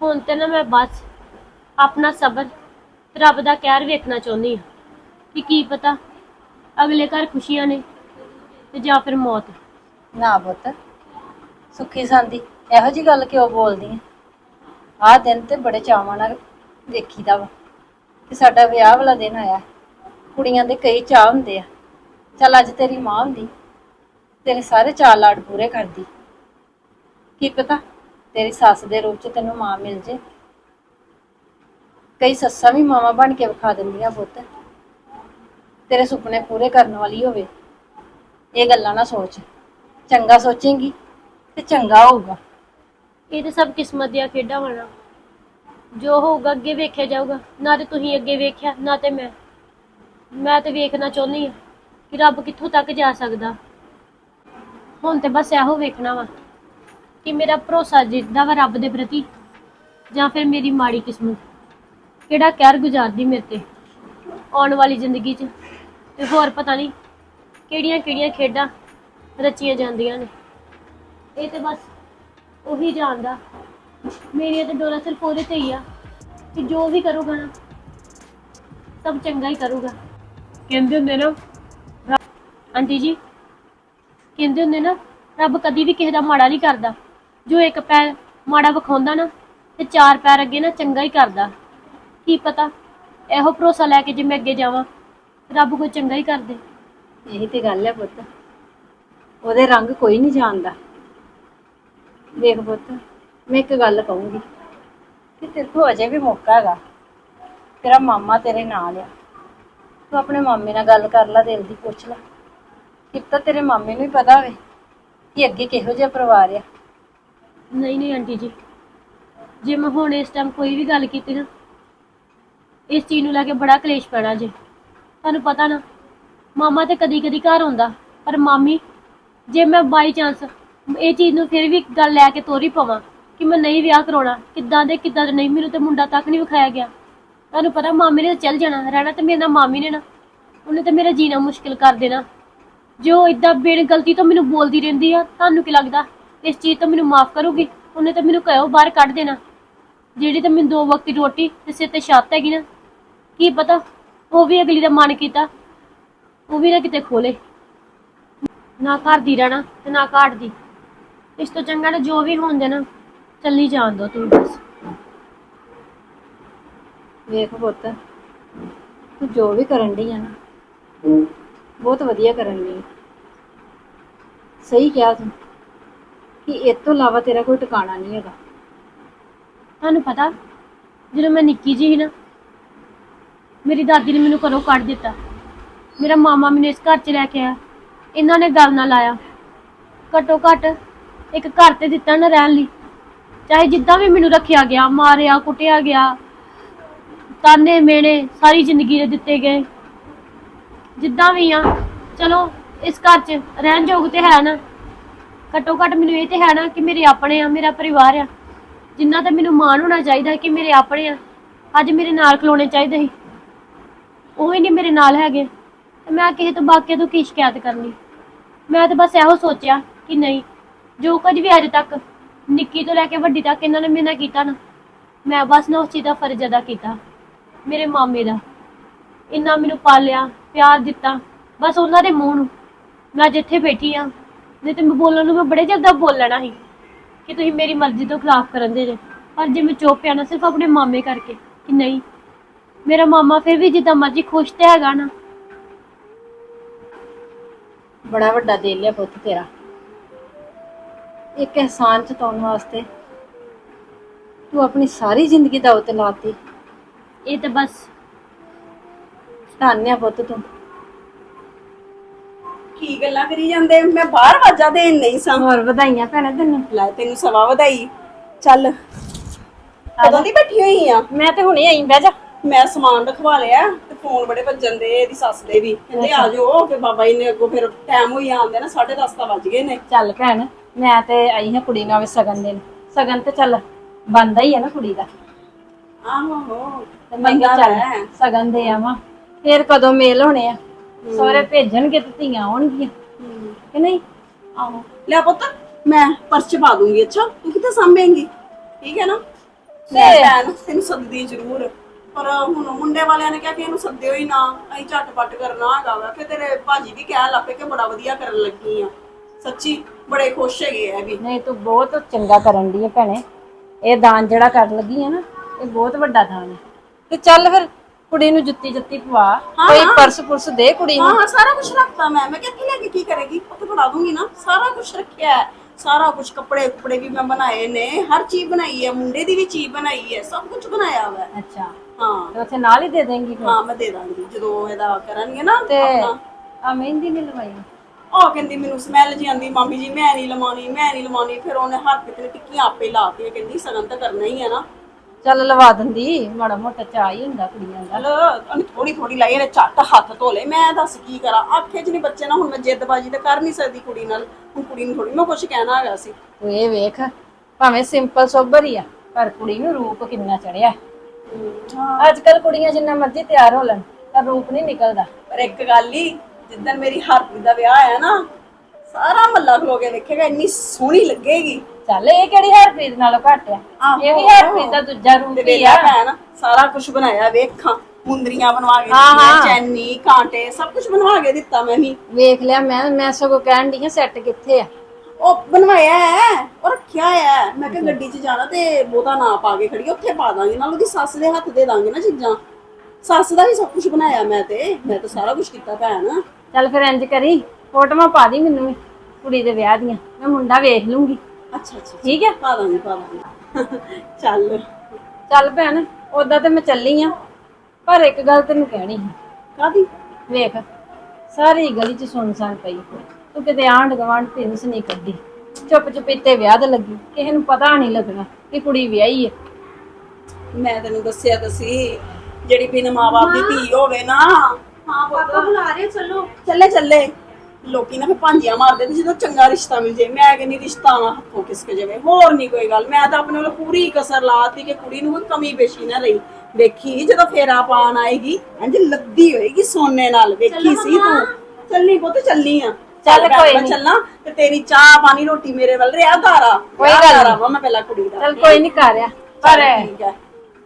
ਹੁਣ ਤੇ ਨਾ ਮੈਂ ਬਸ ਆਪਣਾ ਸਬਰ ਤੇ ਰੱਬ ਦਾ ਕਹਿਰ ਵੇਖਣਾ ਚਾਹੁੰਦੀ ਹਾਂ ਕਿ ਕੀ ਪਤਾ ਅਗਲੇ ਘਰ ਖੁਸ਼ੀਆਂ ਨੇ ਤੇ ਜਾਂ ਫਿਰ ਮੌਤ। ਨਾ ਪੁੱਤ, ਸੁੱਖੀ ਸੰਦੀ, ਇਹੋ ਜੀ ਗੱਲ ਕਿਉਂ ਬੋਲਦੀ ਹੈ ਆਹ ਦਿਨ ਤੇ ਬੜੇ ਚਾਵਾਂ ਨਾਲ ਵੇਖੀਦਾ ਵਾ ਕਿ ਸਾਡਾ ਵਿਆਹ ਵਾਲਾ ਦਿਨ ਆਇਆ। ਕੁੜੀਆਂ ਦੇ ਕਈ ਚਾਹ ਹੁੰਦੇ ਆ। ਚੱਲ ਅੱਜ ਤੇਰੀ ਮਾਂ ਹੁੰਦੀ, ਤੇਰੇ ਸਾਰੇ ਚਾਅ ਲਾਡ ਪੂਰੇ ਕਰਦੀ। ਕੀ ਪਤਾ ਤੇਰੀ ਸੱਸ ਦੇ ਰੂਪ ਚ ਤੈਨੂੰ ਮਾਂ ਮਿਲ ਜੇ। ਕਈ ਸੱਸਾਂ ਵੀ ਮਾਵਾਂ ਬਣ ਕੇ ਵਿਖਾ ਦਿੰਦੀਆਂ ਪੁੱਤ। ਤੇਰੇ ਸੁਪਨੇ ਪੂਰੇ ਕਰਨ ਵਾਲੀ ਹੋਵੇ। ਇਹ ਗੱਲਾਂ ਨਾ ਸੋਚ। ਚੰਗਾ ਸੋਚੇਂਗੀ ਤੇ ਚੰਗਾ ਹੋਊਗਾ। ਇਹ ਤੇ ਸਭ ਕਿਸਮਤ ਦੀਆਂ ਖੇਡਾਂ ਵਣਾ ਜੋ ਹੋਊਗਾ ਅੱਗੇ ਵੇਖਿਆ ਜਾਊਗਾ। ਨਾ ਤੇ ਤੁਸੀਂ ਅੱਗੇ ਵੇਖਿਆ, ਨਾ ਤੇ ਮੈਂ। ਮੈਂ ਤੇ ਵੇਖਣਾ ਚਾਹੁੰਦੀ ਹਾਂ ਕਿ ਰੱਬ ਕਿੱਥੋਂ ਤੱਕ ਜਾ ਸਕਦਾ। ਹੁਣ ਤੇ ਬਸ ਇਹੋ ਵੇਖਣਾ ਵਾ। ਕਿ ਮੇਰਾ ਭਰੋਸਾ ਜਿੱਦਾਂ ਵਾ ਰੱਬ ਦੇ ਪ੍ਰਤੀ ਜਾਂ ਫਿਰ ਮੇਰੀ ਮਾੜੀ ਕਿਸਮਤ। ਕਿਹੜਾ ਕਹਿਰ ਗੁਜ਼ਾਰਦੀ ਮੇਰੇ ਤੇ ਆਉਣ ਵਾਲੀ ਜ਼ਿੰਦਗੀ 'ਚ? ਤੇ ਹੋਰ ਪਤਾ ਨਹੀਂ ਕਿਹੜੀਆਂ ਕਿਹੜੀਆਂ ਖੇਡਾਂ ਰਚੀਆਂ ਜਾਂਦੀਆਂ ਨੇ। ਇਹ ਤੇ ਬਸ ਉਹੀ ਜਾਣਦਾ ਮੇਰੀਆਂ ਤੇ ਡੋਰਾ ਸਿਰਫ ਉਹਦੇ ਤੇ ਹੀ ਆ ਕਿ ਜੋ ਵੀ ਕਰੂਗਾ ਨਾ ਸਭ ਚੰਗਾ ਹੀ ਕਰੂਗਾ। ਕਹਿੰਦੇ ਹੁੰਦੇ ਨਾ ਆਂਟੀ ਜੀ? ਕਹਿੰਦੇ ਹੁੰਦੇ ਨਾ ਰੱਬ ਕਦੀ ਵੀ ਕਿਸੇ ਦਾ ਮਾੜਾ ਨਹੀਂ ਕਰਦਾ। ਜੋ ਇੱਕ ਪੈਰ ਮਾੜਾ ਵਿਖਾਉਂਦਾ ਨਾ ਤੇ ਚਾਰ ਪੈਰ ਅੱਗੇ ਨਾ ਚੰਗਾ ਹੀ ਕਰਦਾ। ਕੀ ਪਤਾ? ਇਹੋ ਭਰੋਸਾ ਲੈ ਕੇ ਜੇ ਮੈਂ ਅੱਗੇ ਜਾਵਾਂ, ਰੱਬ ਕੋਈ ਚੰਗਾ ਹੀ ਕਰ ਦੇ। ਇਹੀ ਤੇ ਗੱਲ ਹੈ ਪੁੱਤ। ਉਹਦੇ ਰੰਗ ਕੋਈ ਨਹੀਂ ਜਾਣਦਾ। ਦੇਖ ਪੁੱਤ, ਮੈਂ ਇੱਕ ਗੱਲ ਕਹੂੰਗੀ ਕਿ ਤੇਰੇ ਕੋਲ ਅਜੇ ਵੀ ਮੌਕਾ ਹੈਗਾ। ਤੇਰਾ ਮਾਮਾ ਤੇਰੇ ਨਾਲ ਆ। ਤੂੰ ਆਪਣੇ ਮਾਮੇ ਨਾਲ ਗੱਲ ਕਰ ਲੈ, ਦਿਲ ਦੀ ਪੁੱਛ ਲੈ। ਤਾਂ ਤੇਰੇ ਮਾਮੇ ਨੂੰ ਹੀ ਪਤਾ ਹੋਵੇ ਕਿ ਅੱਗੇ ਕਿਹੋ ਜਿਹਾ ਪਰਿਵਾਰ ਆ। ਨਹੀਂ ਨਹੀਂ ਆਂਟੀ ਜੀ। ਜੇ ਮੈਂ ਹੁਣ ਇਸ ਟਾਈਮ ਕੋਈ ਵੀ ਗੱਲ ਕੀਤੀ ਨਾ, ਇਸ ਚੀਜ਼ ਨੂੰ ਲੈ ਕੇ ਬੜਾ ਕਲੇਸ਼ ਪੈਣਾ ਜੀ। ਤੁਹਾਨੂੰ ਪਤਾ ਨਾ, ਮਾਮਾ ਤੇ ਕਦੀ ਕਦੀ ਘਰ ਆਉਂਦਾ, ਪਰ ਮਾਮੀ, ਜੇ ਮੈਂ ਬਾਈ ਚਾਂਸ ਇਹ ਚੀਜ਼ ਨੂੰ ਫਿਰ ਵੀ ਗੱਲ ਲੈ ਕੇ ਤੋਰੀ ਪਵਾਂ ਕਿ ਮੈਂ ਨਹੀਂ ਵਿਆਹ ਕਰਾਉਣਾ, ਕਿੱਦਾਂ ਦੇ ਕਿੱਦਾਂ ਦੇ ਨਹੀਂ, ਮੈਨੂੰ ਤੇ ਮੁੰਡਾ ਤੱਕ ਨਹੀਂ ਵਿਖਾਇਆ ਗਿਆ। ਤੁਹਾਨੂੰ ਪਤਾ ਮਾਮੇ ਨੇ ਤਾਂ ਚੱਲ ਜਾਣਾ, ਰਹਿਣਾ ਤੇ ਮੇਰੇ ਨਾਲ ਮਾਮੀ ਨੇ ਨਾ। ਉਹਨੇ ਤੇ ਮੇਰਾ ਜੀਣਾ ਮੁਸ਼ਕਿਲ ਕਰ ਦੇਣਾ। ਜੋ ਇਦਾਂ ਬਿਨ ਗਲਤੀ ਤੋਂ ਮੈਨੂੰ ਬੋਲਦੀ ਰਹਿੰਦੀ ਆ, ਤੁਹਾਨੂੰ ਕੀ ਲੱਗਦਾ? ਇਸ ਚੀਜ਼ ਤੋਂ ਮੈਨੂੰ ਮਾਫ ਕਰੂਗੀ, ਉਹਨੇ ਤਾਂ ਮੈਨੂੰ ਘਰੋਂ ਬਾਹਰ ਕੱਢ ਦੇਣਾ। ਜਿਹੜੀ ਤਾਂ ਮੈਨੂੰ ਦੋ ਵਕਤ ਦੀ ਰੋਟੀ ਤੇ ਸਿਰ ਤੇ ਛੱਤ ਹੈਗੀ ਨਾ, ਕੀ ਪਤਾ, ਉਹ ਵੀ ਅਗਲੀ ਦਾ ਮਨ ਕੀਤਾ, ਉਹ ਵੀ ਨਾ ਕਿਤੇ ਖੋਲੇ। ਨਾ ਘਰ ਦੀ ਰਹਿਣਾ ਤੇ ਨਾ ਘਾਟ ਦੀ ਇਸ ਤੋਂ ਚੰਗਾ ਨਾ ਜੋ ਵੀ ਹੋਣ ਦੇਣਾ ਚੱਲੀ ਜਾਣ ਦੋ ਤੂੰ ਬਸ। ਵੇਖ ਪੁੱਤ, ਤੂੰ ਜੋ ਵੀ ਕਰਨ ਦੀ ਆ ਨਾ, ਬਹੁਤ ਵਧੀਆ ਕਰਨ ਦੀ ਸਹੀ ਕਿਹਾ ਤੂੰ। ਕਿ ਇਸ ਤੋਂ ਇਲਾਵਾ ਤੇਰਾ ਕੋਈ ਟਿਕਾਣਾ ਨਹੀਂ ਹੈਗਾ। ਤੁਹਾਨੂੰ ਪਤਾ, ਜਦੋਂ ਮੈਂ ਨਿੱਕੀ ਜੀ ਸੀ ਨਾ, ਮੇਰੀ ਦਾਦੀ ਨੇ ਮੈਨੂੰ ਘਰੋਂ ਕੱਢ ਦਿੱਤਾ। ਮੇਰਾ ਮਾਮਾ ਮੈਨੂੰ ਇਸ ਘਰ 'ਚ ਲੈ ਕੇ ਆਇਆ। ਇਹਨਾਂ ਨੇ ਗੱਲ ਨਾ ਲਾਇਆ। ਘੱਟੋ ਘੱਟ ਇੱਕ ਘਰ ਤੇ ਦਿੱਤਾ ਨਾ ਰਹਿਣ ਲਈ। ਚਾਹੇ ਜਿੱਦਾਂ ਵੀ ਮੈਨੂੰ ਰੱਖਿਆ ਗਿਆ, ਮਾਰਿਆ, ਕੁੱਟਿਆ ਗਿਆ, ਤਾਨੇ, ਮੇਣੇ, ਸਾਰੀ ਜ਼ਿੰਦਗੀ ਦੇ ਦਿੱਤੇ ਗਏ। ਜਿੱਦਾਂ ਵੀ ਆ, ਚਲੋ, ਇਸ ਘਰ 'ਚ ਰਹਿਣ ਯੋਗ ਤੇ ਹੈ ਨਾ। ਘੱਟੋ ਘੱਟ ਮੈਨੂੰ ਇਹ ਤੇ ਹੈ ਨਾ ਕਿ ਮੇਰੇ ਆਪਣੇ ਆ, ਮੇਰਾ ਪਰਿਵਾਰ ਆ। ਜਿੰਨਾ ਤਾਂ ਮੈਨੂੰ ਮਾਣ ਹੋਣਾ ਚਾਹੀਦਾ ਕਿ ਮੇਰੇ ਆਪਣੇ ਆ। ਅੱਜ ਮੇਰੇ ਨਾਲ ਖਲੋਣੇ ਚਾਹੀਦੇ ਸੀ। ਉਹ ਹੀ ਨਹੀਂ ਮੇਰੇ ਨਾਲ ਹੈਗੇ। ਤੇ ਮੈਂ ਕਿਸੇ ਤੋਂ ਬਾਕੀ ਤੋਂ ਕੀ ਸ਼ਿਕਾਇਤ ਕਰਨੀ? ਮੈਂ ਤਾਂ ਬਸ ਇਹੋ ਸੋਚਿਆ ਕਿ ਨਹੀਂ, ਜੋ ਕੁਝ ਵੀ ਅੱਜ ਤੱਕ ਨਿੱਕੀ ਤੋਂ ਲੈ ਕੇ ਵੱਡੀ ਤੱਕ ਇਹਨਾਂ ਨੇ ਮੇਰੇ ਨਾਲ ਕੀਤਾ ਨਾ, ਮੈਂ ਬਸ ਨਾ ਉਸ ਚੀਜ਼ ਦਾ ਫਰਜ਼ ਅਦਾ ਕੀਤਾ, ਮੇਰੇ ਮਾਮੇ ਦਾ। ਇੰਨਾ ਮੈਨੂੰ ਪਾਲਿਆ, ਪਿਆਰ ਦਿੱਤਾ, ਬਸ ਉਹਨਾਂ ਦੇ ਮੂੰਹ ਨੂੰ। ਮੈਂ ਜਿੱਥੇ ਬੈਠੀ ਆ। ਨਹੀਂ ਤੇ ਮੈਂ ਬੋਲਣ ਨੂੰ ਮੈਂ ਬੜੇ ਜ਼ਿਆਦਾ ਬੋਲ ਲੈਣਾ ਸੀ ਕਿ ਤੁਸੀਂ ਮੇਰੀ ਮਰਜ਼ੀ ਤੋਂ ਖਿਲਾਫ ਕਰਨ ਦੇ ਜੇ। ਪਰ ਜੇ ਮੈਂ ਚੁੱਪ ਪਿਆ ਨਾ ਸਿਰਫ ਆਪਣੇ ਮਾਮੇ ਕਰਕੇ ਕਿ ਨਹੀਂ ਮੇਰਾ ਮਾਮਾ ਫਿਰ ਵੀ ਜਿੱਦਾਂ ਮਰਜ਼ੀ ਖੁਸ਼ ਤੇ ਹੈਗਾ ਨਾ। ਬੜਾ ਵੱਡਾ ਦਿਲ ਹੈ ਪੁੱਤ ਤੇਰਾ। ਇੱਕ ਅਹਿਸਾਨ ਚਤਾਉਣ ਵਾਸਤੇ ਤੂੰ ਆਪਣੀ ਸਾਰੀ ਜ਼ਿੰਦਗੀ ਦਾ ਉਤੇ ਲਾਤੀ। ਇਹ ਤਾਂ ਬਸ। ਧੰਨਿਆ ਪੁੱਤ ਤੂੰ। ਕੀ ਗੱਲਾਂ ਕਰੀ ਜਾਂਦੇ? ਮੈਂ ਬਾਹਰ ਵਾਜਾ ਦੇਣ ਨਹੀਂ ਸਾਂ। ਹੋਰ ਵਧਾਈਆਂ ਭੈਣੇ ਤੈਨੂੰ। ਲੈ ਤੈਨੂੰ ਸਵਾ ਵਧਾਈ। ਚੱਲ ਕਦੋਂ ਦੀ ਬੈਠੀ ਹੋਈ ਆ? ਮੈਂ ਤੇ ਹੁਣੇ ਆਈ ਬਹਿ ਜਾ। ਮੈਂ ਸਮਾਨ ਰਖਵਾ ਲਿਆ ਤੇ ਫੋਨ ਬੜੇ ਭੱਜਣ ਦੇ ਇਹਦੀ ਸੱਸ ਦੇ ਵੀ। ਕਹਿੰਦੇ ਆ ਜਾਓ ਫਿਰ ਬਾਬਾ ਜੀ ਨੇ ਅੱਗੋਂ ਫਿਰ ਟਾਈਮ ਹੋਈ ਆਉਂਦੇ ਨਾ 10:30 ਤਾਂ ਵੱਜ ਗਏ ਨੇ। ਚੱਲ ਭੈਣ ਮੈਂ ਤੇ ਆਈ ਹਾਂ ਕੁੜੀ ਨਾਲ ਸਗਨ ਦੇਣ। ਸਗਨ ਤੇ ਚੱਲ ਬੰਦਾ ਹੀ ਹੈ ਨਾ ਕੁੜੀ ਦਾ। ਆਹੋ ਤੇ ਮੈਂ ਕਿਹਾ ਚੱਲ ਸਗਨ ਦੇ ਆਵਾਂ। ਫੇਰ ਕਦੋਂ ਮੇਲ ਹੋਣੇ ਆ? ਸਹੁਰੇ ਭੇਜਣਗੇ ਤੇ ਧੀਆਂ ਆਉਣਗੀਆਂ। ਕਿ ਨਹੀਂ? ਆਹੋ। ਲੈ ਪੁੱਤ ਮੈਂ ਪਰਚ ਪਾ ਦੂੰਗੀ ਅੱਛਾ? ਤੂੰ ਕਿੱਥੇ ਸਾਂਭੇਂਗੀ? ਠੀਕ ਹੈ ਨਾ? ਮੈਂ ਭੈਣ ਇਹਨੂੰ ਸੱਦਦੀ ਜ਼ਰੂਰ। ਪਰ ਹੁਣ ਮੁੰਡੇ ਵਾਲਿਆਂ ਨੇ ਕਿਹਾ ਕਿ ਇਹਨੂੰ ਸੱਦਿਓ ਹੀ ਨਾ। ਅਸੀਂ ਝਟਪਟ ਕਰਨਾ ਹੈਗਾ ਵਾ ਕਿ ਤੇਰੇ ਭਾਜੀ ਵੀ ਕਹਿਣ ਲੱਪੇ ਕਿ ਬੜਾ ਵਧੀਆ ਕਰਨ ਲੱਗੀ ਆ। ਸੱਚੀ ਬੜੇ ਖੁਸ਼ ਹੈਗੇ ਆ ਵੀ। ਨਹੀਂ ਤੂੰ ਬਹੁਤ ਚੰਗਾ ਕਰਨ ਦੀ ਹੈ ਭੈਣੇ। ਇਹ ਦਾਨ ਜਿਹੜਾ ਕਰਨ ਲੱਗੀ ਹੈ ਨਾ ਇਹ ਬਹੁਤ ਵੱਡਾ ਦਾਨ ਹੈ ਤੇ ਚੱਲ ਫਿਰ ਕੁੜੀ ਨੂੰ ਜੁੱਤੀ ਜੁੱਤੀ ਪਵਾ। ਕੋਈ ਪਰਸ ਪੁਰਸ ਦੇ ਕੁੜੀ ਨੂੰ? ਹਾਂ ਹਾਂ ਸਾਰਾ ਕੁਝ ਰੱਖਤਾ ਮੈਂ। ਮੈਂ ਕਿੱਥੇ ਲੈ ਕੇ ਕੀ ਕਰੇਗੀ? ਉੱਥੇ ਬਣਾ ਦੂੰਗੀ ਨਾ। ਸਾਰਾ ਕੁਝ ਰੱਖਿਆ ਹੈ। ਸਾਰਾ ਕੁਝ ਕੱਪੜੇ ਕੁਪੜੇ ਵੀ ਮੈਂ ਬਣਾਏ ਨੇ। ਹਰ ਚੀਜ਼ ਬਣਾਈ ਹੈ। ਮੁੰਡੇ ਦੀ ਵੀ ਚੀਜ਼ ਬਣਾਈ ਹੈ। ਸਭ ਕੁਝ ਬਣਾਇਆ ਹੋਇਆ ਹੈ ਅੱਛਾ। ਹਾਂ। ਤੇ ਉੱਥੇ ਨਾਲ ਹੀ ਦੇ ਦੇਂਗੀ ਫਿਰ? ਹਾਂ ਮੈਂ ਦੇ ਦਾਂਗੀ। ਜਦੋਂ ਇਹਦਾ ਕਰਨਗੇ ਨਾ ਤੇ ਆਪਣਾ। ਆ ਮਹਿੰਦੀ ਨਹੀਂ ਲਵਾਈ? ਉਹ ਕਹਿੰਦੀ ਮੈਨੂੰ ਸਮੈਲ ਜੀ ਆਂਦੀ ਮਾਮੀ ਜੀ ਮੈਂ ਨਹੀਂ ਲਵਾਉਣੀ ਮੈਂ ਨਹੀਂ ਲਵਾਉਣੀ। ਫਿਰ ਉਹਨੇ ਹਰਪ੍ਰੀਤ ਨੇ ਟਿੱਕੀਆਂ ਆਪੇ ਲਾਤੀਆਂ ਕਹਿੰਦੀ ਸਗਨ ਤਾਂ ਕਰਨਾ ਹੀ ਹੈ ਨਾ। ਚੱਲ ਲਵਾ ਦਿੰਦੀ ਮਾੜਾ ਮੋਟਾ ਚਾਹ ਹੀ ਹੁੰਦਾ ਕੁੜੀਆਂ ਦਾ। ਚਲ ਉਹਨੇ ਥੋੜੀ ਥੋੜੀ ਲਾਈ ਇਹਨੇ ਝੱਟ ਹੱਥ ਧੋ ਲਏ। ਮੈਂ ਦੱਸ ਕੀ ਕਰਾਂ? ਆਖੇ ਚ ਨਹੀਂ ਬੱਚੇ ਨਾਲ ਹੁਣ ਮੈਂ ਜਿੱਦਬਾਜੀ ਤਾਂ ਕਰ ਨਹੀਂ ਸਕਦੀ ਕੁੜੀ ਨਾਲ। ਹੁਣ ਕੁੜੀ ਨੂੰ ਥੋੜੀ ਮੈਂ ਕੁਝ ਕਹਿਣਾ ਹੈਗਾ ਸੀ। ਤੂੰ ਇਹ ਵੇਖ ਭਾਵੇਂ ਸਿੰਪਲ ਸੋਬਰ ਹੀ ਆ ਪਰ ਕੁੜੀ ਨੂੰ ਰੂਪ ਕਿੰਨਾ ਚੜਿਆ। ਅੱਜ ਕੱਲ ਕੁੜੀਆਂ ਜਿੰਨਾ ਮਰਜ਼ੀ ਤਿਆਰ ਹੋ ਲੈਣ ਪਰ ਰੂਪ ਨਹੀਂ ਨਿਕਲਦਾ। ਪਰ ਇੱਕ ਗੱਲ ਹੀ ਜਿੱਦਣ ਮੇਰੀ ਹਰਪ੍ਰੀਤ ਦਾ ਵਿਆਹ ਆਇਆ ਨਾ ਸਾਰਾ ਮੱਲਾ ਖਲੋ ਕੇ ਵੇਖੇਗਾ ਇੰਨੀ ਸੋਹਣੀ ਲੱਗੇਗੀ। ਚੱਲ ਇਹ ਕਿਹੜੀ ਹਰਪ੍ਰੀਤ ਨਾਲੋਂ ਘੱਟ ਆ? ਆਹੋ। ਇਹ ਵੀ ਹਰਪ੍ਰੀਤ ਦਾ ਦੂਜਾ ਰੂਪ ਹੀ ਆ। ਭੈਣ ਸਾਰਾ ਕੁਝ ਬਣਾਇਆ ਵੇਖਾਂ ਮੁੰਦਰੀਆਂ ਬਣਵਾ ਕੇ ਹਾਂ, ਦਿੱਤੀਆਂ ਹਾਂ। ਚੈਨੀ ਕਾਂਟੇ ਸਭ ਕੁਝ ਬਣਵਾ ਕੇ ਦਿੱਤਾ ਮੈਂ ਵੀ। ਵੇਖ ਲਿਆ ਮੈਂ ਮੈਂ ਸਗੋਂ ਕਹਿਣ ਦੀ ਸੈੱਟ ਕਿੱਥੇ ਆ? ਉਹ ਬਣਵਾਇਆ ਹੈ ਉਹ ਰੱਖਿਆ ਹੈ। ਮੈਂ ਕਿਹਾ ਗੱਡੀ 'ਚ ਜਾਣਾ ਤੇ ਬਹੁਤਾ ਨਾ ਪਾ ਕੇ ਖੜੀ ਉੱਥੇ ਪਾ ਦਾਂਗੇ। ਨਾਲ ਉਹਦੀ ਸੱਸ ਦੇ ਹੱਥ ਦੇ ਦਾਂਗੇ ਨਾ ਚੀਜ਼ਾਂ। ਸੱਸ ਦਾ ਵੀ ਸਭ ਕੁਝ ਬਣਾਇਆ ਮੈਂ ਤੇ। ਮੈਂ ਤਾਂ ਸਾਰਾ ਕੁਝ ਕੀਤਾ ਭੈਣ। ਚੱਲ ਫਿਰ ਇੰਜ ਕਰੀ ਫੋਟੋਆਂ ਪਾ ਦੀ ਮੈਨੂੰ ਵੀ ਕੁੜੀ ਦੇ ਵਿਆਹ ਦੀਆਂ। ਮੈਂ ਮੁੰਡਾ ਵੇਖ ਲੂੰਗੀ। ਅੱਛਾ ਅੱਛਾ ਠੀਕ ਹੈ? ਪਾ ਦਾਂਗੇ ਪਾ ਦਾਂਗੇ। ਚੱਲ। ਚੱਲ ਭੈਣ ਉਦਾਂ ਤੇ ਮੈਂ ਚੱਲੀ ਆ ਪਰ ਇੱਕ ਗੱਲ ਤੈਨੂੰ ਕਹਿਣੀ ਸੀ। ਕਾਦੀ ਵੇਖ ਸਾਰੀ ਗਲੀ ਚ ਸੁਨਸਾਨ ਪਈ। ਤੂੰ ਕਿਤੇ ਆਂਢ ਗਵਾਂਢ ਪਿੰਸ ਨਹੀਂ ਕੱਢੀ। ਚੁੱਪ ਚੁਪੀਤੇ ਵਿਆਹ ਤੇ ਲੱਗੀ। ਕਿਸੇ ਨੂੰ ਪਤਾ ਨਹੀਂ ਲੱਗਣਾ ਕਿ ਕੁੜੀ ਵਿਆਹੀ ਹੈ। ਮੈਂ ਤੈਨੂੰ ਦੱਸਿਆ ਤਾਂ ਸੀ ਜਿਹੜੀ ਬਿਨ ਮਾਂ-ਬਾਪ ਦੀ ਧੀ ਹੋਵੇ ਨਾ। ਹਾਂ ਪੁੱਤ ਬੁਲਾ ਰਹੇ ਚਲੋ। ਚੱਲੇ ਚੱਲੇ। ਲੋਕੀ ਨਾ ਫੇ ਭਾਂਜੀਆਂ ਮਾਰਦੇ ਨੇ ਜਦੋਂ ਚੰਗਾ ਰਿਸ਼ਤਾ ਮਿਲ ਜੇ ਮੈਂ ਕਹਿੰਦੀ ਰਿਸ਼ਤਾ ਨਾ ਹੱਥੋਂ ਕਿਸਕ ਜਾਵੇ। ਹੋਰ ਨਹੀਂ ਕੋਈ ਗੱਲ। ਮੈਂ ਤਾਂ ਆਪਣੇ ਵੱਲੋਂ ਪੂਰੀ ਕਸਰ ਲਾਤੀ ਕਿ ਕੁੜੀ ਨੂੰ ਕੋਈ ਕਮੀ ਪੇਸ਼ੀ ਨਾ ਰਹੀ ਵੇਖੀ ਜਦੋਂ ਫੇਰਾ ਪਾਣ ਆਏਗੀ ਇੰਜ ਲੱਦੀ ਹੋਏਗੀ ਸੋਨੇ ਨਾਲ। ਵੇਖੀ ਸੀ ਤੂੰ। ਚੱਲੀ ਪੁੱਤ ਚੱਲੀ ਆ। ਚੱਲ ਕੋਈ ਮੈਂ ਨੀ। ਚੱਲਾਂ ਤੇ ਤੇਰੀ ਚਾਹ ਪਾਣੀ ਰੋਟੀ ਮੇਰੇ ਵੱਲ। ਰਿਆ ਧਾਰਾ। ਕੋਈ ਰਿਆ ਗੱਲ ਧਾਰਾ ਨੀ। ਵਾ ਮੈਂ ਪਹਿਲਾਂ ਕੁੜੀ ਦਾ। ਚੱਲ ਕੋਈ ਨਹੀਂ ਕਰ ਆ। ਪਰ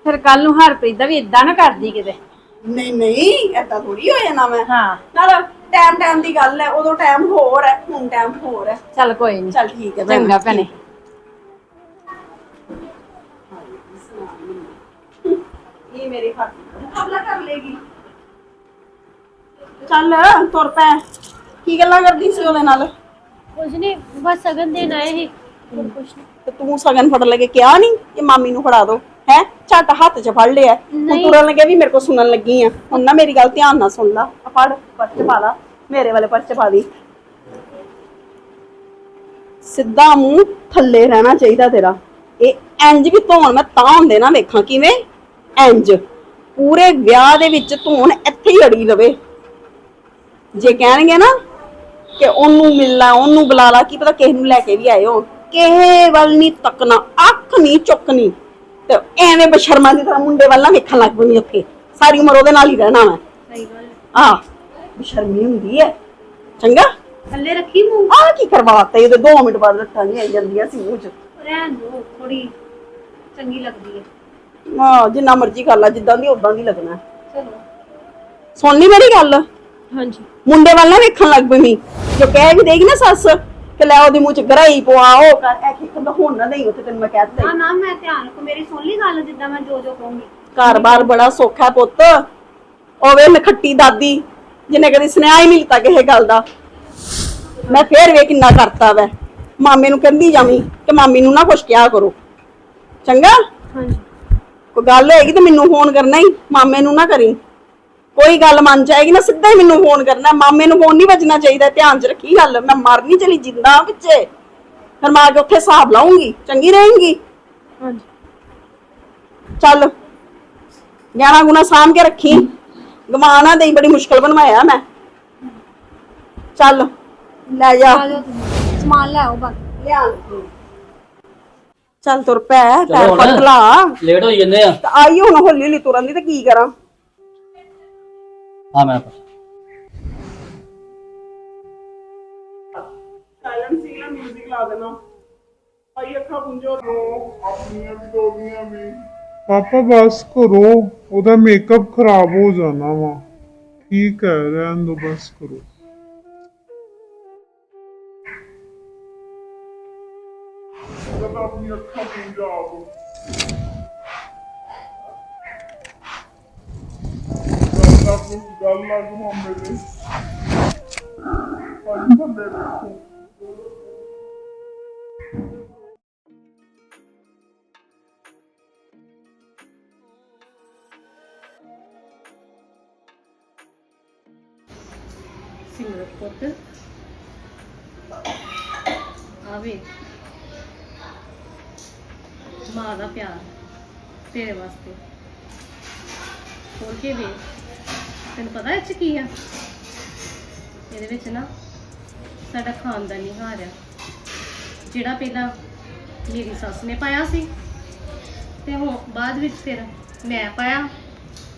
ਫਿਰ ਕੱਲ ਨੂੰ ਹਰਪ੍ਰੀਤ ਦਾ ਵੀ ਇਦਾਂ ਨਾ ਕਰਦੀ ਕਿਤੇ। ਨਹੀਂ ਨਹੀਂ ਏਦਾਂ ਥੋੜੀ ਹੋ ਜਾਣਾ ਮੈਂ। ਹਾਂ। ਨਾਲ ਟਾਈਮ ਟਾਈਮ ਦੀ ਗੱਲ ਹੈ ਉਦੋਂ ਟਾਈਮ ਹੋਰ ਹੈ ਹੁਣ ਟਾਈਮ ਹੋਰ ਹੈ। ਚੱਲ ਕੋਈ ਨਹੀਂ ਚੱਲ ਠੀਕ ਹੈ ਚੰਗਾ ਭੈਣੇ। ਇਹ ਮੇਰੇ ਹੱਥ ਮੁਕਾਬਲਾ ਕਰ ਲੇਗੀ। ਚੱਲ ਤੁਰ ਪੈ। ਕੀ ਗੱਲਾਂ ਕਰਦੀ ਸੀ ਉਹਦੇ ਨਾਲ? ਕੁਝ ਨਹੀਂ ਬਸ ਸਗਨ ਦੇਣ ਆਏ ਸੀ। ਹੋਰ ਕੁਝ ਨਹੀਂ ਤੇ ਤੂੰ ਸਗਨ ਫੜ ਲਗੇ ਕਿਹਾ ਨਹੀਂ ਕਿ ਮਾਮੀ ਨੂੰ ਫੜਾ ਦੋ ਹੈ? ਝੱਟ ਹੱਥ 'ਚ ਫੜ ਲਿਆ। ਹੁਣ ਨਹੀਂ। ਤੁਰਨ ਲੱਗੇ ਵੀ ਮੇਰੇ ਕੋ ਸੁਣਨ ਲੱਗੀ ਆ। ਹੁਣ ਨਾ ਮੇਰੀ ਗੱਲ ਧਿਆਨ ਨਾਲ ਸੁਣ ਲਾ। ਆ ਫੜ ਪਰਚ ਪਾ ਲਾ। ਮੇਰੇ ਵਾਲੇ ਪਰਚ ਪਾ ਦੀ। ਸਿੱਧਾ ਮੂੰਹ ਥੱਲੇ ਰਹਿਣਾ ਚਾਹੀਦਾ ਤੇਰਾ। ਇਹ ਇੰਜ ਵੀ ਧੋਣ ਮੈਂ ਤਾਂ ਹੁੰਦੇ ਨਾ ਵੇਖਾਂ ਕਿਵੇਂ। ਇੰਜ। ਪੂਰੇ ਵਿਆਹ ਦੇ ਵਿੱਚ ਧੋਣ ਇੱਥੇ ਹੀ ਅੜੀ ਰਵੇ। ਜੇ ਕਹਿਣਗੇ ਨਾ ਕਿ ਉਹਨੂੰ ਮਿਲਣਾ ਉਹਨੂੰ ਬੁਲਾ ਲਾ ਕੀ ਪਤਾ ਕਿਸ ਨੂੰ ਲੈ ਕੇ ਵੀ ਆਏ ਹੋ ਕਿਸੇ ਵੱਲ ਨਹੀਂ ਤੱਕਣਾ ਅੱਖ ਨਹੀਂ ਚੁੱਕਣੀ। ਤੇ ਐਵੇਂ ਬਸ਼ਰਮਾ ਦੀ ਤਰ੍ਹਾਂ ਮੁੰਡੇ ਵੱਲ ਨਾ ਵੇਖਣ ਲੱਗ ਪਈ ਉੱਥੇ। ਸਾਰੀ ਉਮਰ ਉਹਦੇ ਨਾਲ ਹੀ ਰਹਿਣਾ ਮੈਂ ਸਹੀ ਗੱਲ ਆ ਬਸ਼ਰਮੀ ਹੁੰਦੀ ਹੈ। ਚੰਗਾ? ਥੱਲੇ ਰੱਖੀ ਮੂੰਹ। ਆ ਕੀ ਕਰਵਾਤਾ ਇਹਦੇ 2 ਮਿੰਟ ਬਾਅਦ ਰੱਖਾਂ ਨਹੀਂ ਆਈ ਜਾਂਦੀਆਂ ਸੀ ਮੂੰਹ ਚ। ਰਹਿਣ ਦੋ ਥੋੜੀ ਚੰਗੀ ਲੱਗਦੀ ਹੈ। ਆ ਜਿੰਨਾ ਮਰਜ਼ੀ ਕਰ ਲਾ ਜਿੱਦਾਂ ਦੀ ਉਦਾਂ ਦੀ ਲੱਗਣਾ। ਚਲੋ। ਸੁਣ ਲਈ ਮੇਰੀ ਗੱਲ? ਹਾਂਜੀ। ਮੁੰਡੇ ਵੱਲ ਨਾ ਵੇਖਣ ਲੱਗ ਪਈ। ਜੋ ਕਹਿ ਵੀ ਦੇਗੀ ਨਾ ਸੱਸ ਕਿ ਲੈ ਉਹਦੇ ਮੂੰਹ ਚ ਗਰਾਈ ਪਵਾ ਉਹ। ਕਰ ਇਹ ਕਿੱਕ ਦਾ ਹੁਣ ਨਾ ਦੇਈ ਉੱਥੇ ਤੈਨੂੰ ਮੈਂ ਕਹਿ ਦਿੱਤਾ ਨਾ ਨਾ ਮੈਂ ਧਿਆਨ ਰੱਖੋ ਮੇਰੀ ਸੁਣ ਲਈ ਗੱਲ ਜਿੱਦਾਂ ਮੈਂ ਜੋ ਜੋ ਕਹੂੰਗੀ। ਘਰ-ਬਾਰ ਬੜਾ ਸੌਖਾ ਹੈ ਪੁੱਤ। ਓਵੇ ਨਖੱਟੀ ਦਾਦੀ ਜਿਹਨੇ ਕਦੀ ਸੁਨੇਹਾ ਹੀ ਨਹੀਂ ਲਿੱਤਾ ਕਿਸੇ ਗੱਲ ਦਾ। ਮੈਂ ਫੇਰ ਵੇ ਕਿੰਨਾ ਕਰਤਾ ਵੈ। ਮਾਮੇ ਨੂੰ ਕਹਿੰਦੀ ਜਾਵੀਂ ਕਿ ਮਾਮੀ ਨੂੰ ਨਾ ਕੁਛ ਕਿਹਾ ਕਰੋ। ਚੰਗਾ? ਹਾਂਜੀ। ਕੋਈ ਗੱਲ ਹੋਏਗੀ ਤੇ ਮੈਨੂੰ ਫੋਨ ਕਰਨਾ ਹੀ ਮਾਮੇ ਨੂੰ ਨਾ ਕਰੀ। ਕੋਈ ਗੱਲ ਮਨ ਚ ਆਏਗੀ ਨਾ ਸਿੱਧਾ ਹੀ ਮੈਨੂੰ ਫੋਨ ਕਰਨਾ। ਮਾਮੇ ਨੂੰ ਫੋਨ ਨਹੀਂ ਵੱਜਣਾ ਚਾਹੀਦਾ ਧਿਆਨ ਚ ਰੱਖੀ ਗੱਲ। ਮੈਂ ਮਰ ਨਹੀਂ ਚਲੀ ਜਿੰਦਾ ਵਿੱਚੇ। ਫਿਰ ਮੈਂ ਆ ਕੇ ਉੱਥੇ ਹਿਸਾਬ ਲਾਉਂਗੀ ਚੰਗੀ ਰਹੇਂਗੀ? ਹਾਂਜੀ। ਚੱਲ। ਗਹਿਣਾ ਗੁਣਾ ਸਾਂਭ ਕੇ ਰੱਖੀ। ਗਵਾਣਾ ਦੇਈ ਬੜੀ ਮੁਸ਼ਕਲ ਬਣਵਾਇਆ ਮੈਂ। ਚੱਲ। ਲੈ ਜਾ। ਆ ਜਾਓ ਤੁਸੀਂ। ਸਮਾਨ ਲੈ ਆਓ ਬਸ ਲਿਆ ਚੱਲ ਤੁਰ ਪੈ ਪੈਰ ਹੁਣ। ਲੇਟ ਹੋਈ ਜੰਨੇ ਆ। ਤੇ ਆਈ ਹੁਣ ਹੌਲੀ ਹੌਲੀ ਤੁਰਨ ਦੀ ਤੇ ਕੀ ਕਰਾਂ? ਹਾਂ ਮੈਂ ਸਾਇਲੈਂਟ ਸੀਲਾ 뮤직 ਲਾ ਦੇਣਾ। ਆਈ ਅੱਖਾਂ ਪੁੰਜੋ ਆਪਣੀਆਂ ਵੀ ਦੋਗੀਆਂ ਵੀ। ਪਾਪਾ ਬਸ ਕਰੋ। ਉਹਦਾ ਮੇਕਅਪ ਖਰਾਬ ਹੋ ਜਾਣਾ ਵਾ। ਠੀਕ ਹੈ ਰਹਿਣ ਦੋ ਬਸ ਕਰੋ। ਜਦ ਆਪਣੀ ਅੱਖਾਂ ਗੱਲ ਦਾ ਗੱਲ ਲੱਗ ਮੇਰੇ ਭਾਈ ਥੱਲੇ ਦੇਖੋ ਸਿਮਰਤ ਪੁੱਤ ਆਵੇ। ਮਾਂ ਦਾ ਪਿਆਰ ਤੇਰੇ ਵਾਸਤੇ। ਹੋਰ ਕੀ ਵੇ ਤੈਨੂੰ ਪਤਾ ਇਹ ਚ ਕੀ ਆ? ਇਹਦੇ ਵਿੱਚ ਨਾ ਸਾਡਾ ਖਾਨਦਾਨੀ ਹਾਰ ਆ। ਜਿਹੜਾ ਪਹਿਲਾਂ ਮੇਰੀ ਸੱਸ ਨੇ ਪਾਇਆ ਸੀ, ਤੇ ਹੁਣ ਬਾਅਦ ਵਿੱਚ ਫਿਰ ਮੈਂ ਪਾਇਆ,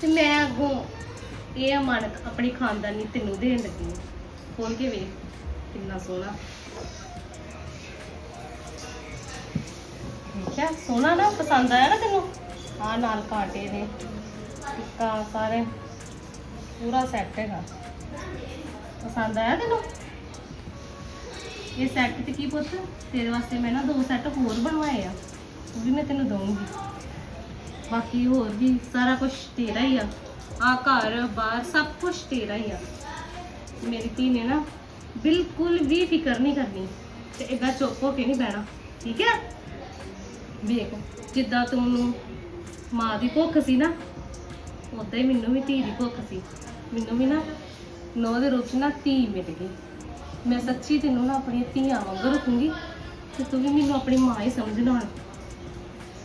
ਤੇ ਮੈਂ ਅੱਗੋਂ ਇਹ ਅਮਾਨਤ ਆਪਣੀ ਖਾਨਦਾਨੀ ਤੈਨੂੰ ਦੇਣ ਲੱਗੀ ਹਾਂ ਖੋਲ ਕੇ ਵੇਖ, ਕਿੰਨਾ ਸੋਹਣਾ। ਦੇਖਿਆ ਸੋਹਣਾ ਨਾ, ਪਸੰਦ ਆਇਆ ਨਾ ਤੈਨੂੰ? ਆ ਨਾਲ ਕਾਂਟੇ ਨੇ। ਟਿੱਕਾ ਸਾਰੇ। ਪੂਰਾ ਸੈੱਟ ਹੈਗਾ। ਪਸੰਦ ਆਇਆ ਤੈਨੂੰ? ਇਹ ਸੈੱਟ ਤੇ ਕੀ ਪੁੱਤ? ਤੇਰੇ ਵਾਸਤੇ ਮੈਂ ਨਾ ਦੋ ਸੈੱਟ ਹੋਰ ਬਣਵਾਏ ਆ। ਉਹ ਵੀ ਮੈਂ ਤੈਨੂੰ ਦਊਂਗੀ। ਬਾਕੀ ਹੋਰ ਵੀ ਸਾਰਾ ਕੁਝ ਤੇਰਾ ਹੀ ਆ। ਆ ਘਰ, ਬਾਹਰ ਸਭ ਕੁਝ ਤੇਰਾ ਹੀ ਆ। ਮੇਰੀ ਧੀ ਨੇ ਨਾ ਬਿਲਕੁਲ ਵੀ ਫਿਕਰ ਨਹੀਂ ਕਰਨੀ ਤੇ ਏਦਾਂ ਚੁੱਪ ਹੋ ਕੇ ਨਹੀਂ ਬਹਿਣਾ। ਠੀਕ ਹੈ? ਵੇਖ, ਜਿੱਦਾਂ ਤੈਨੂੰ ਮਾਂ ਦੀ ਭੁੱਖ ਸੀ ਨਾ ਉਦਾਂ ਹੀ ਮੈਨੂੰ ਵੀ ਧੀ ਦੀ ਭੁੱਖ ਸੀ। ਮੈਨੂੰ ਵੀ ਨਾ ਨੌ ਦੇ ਰੂਪ 'ਚ ਨਾ ਧੀ ਮਿਲ ਗਈ। ਮੈਂ ਸੱਚੀ ਤੈਨੂੰ ਨਾ ਆਪਣੀ ਧੀਆਂ ਵਾਂਗ ਰੱਖੂੰਗੀ ਤੇ ਤੂੰ ਵੀ ਮੈਨੂੰ ਆਪਣੀ ਮਾਂ ਹੀ ਸਮਝਣਾ ਹੁਣ।